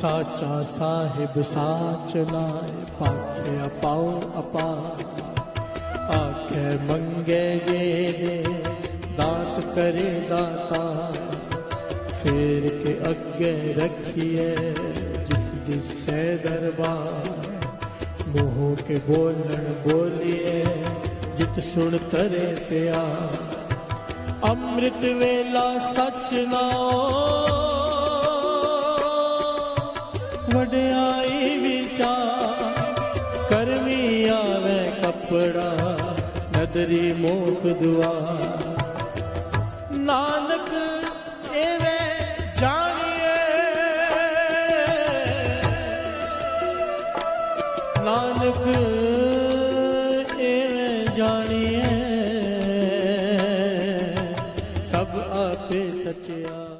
ਸਾਚਾ ਸਾਹਿਬ ਸਾਚ ਨਾਏ ਪਾਖਿਆ ਪਾਉ ਅਪਾਰ। ਆਖੇ ਮੰਗੇ ਜੇ ਦੇ, ਦਾਤ ਕਰੇ ਦਾਤਾ ਫੇਰ ਕੇ ਅੱਗੇ ਰੱਖੀਏ ਜਿਤ ਦਿਸੈ ਦਰਬਾਰ। ਮੋਹ ਕੇ ਬੋਲਣ ਬੋਲੀਏ ਜਿਤ ਸੁਣ ਤਰੇ ਪਿਆ ਅੰਮ੍ਰਿਤ ਵੇਲਾ ਸਚ ਨਾਉ ਵਡਿਆਈ ਵਿਚਾਰ, ਕਰਮੀ ਆਵੇ ਕਪੜਾ, ਨਦਰੀ ਮੋਖ ਦੁਆ ਨਾਨਕ ਐਵੇਂ ਜਾਣੀਏ, ਨਾਨਕ ਐਵੇਂ ਜਾਣੀਏ, ਸਭ ਆਪੇ ਸੱਚਿਆ।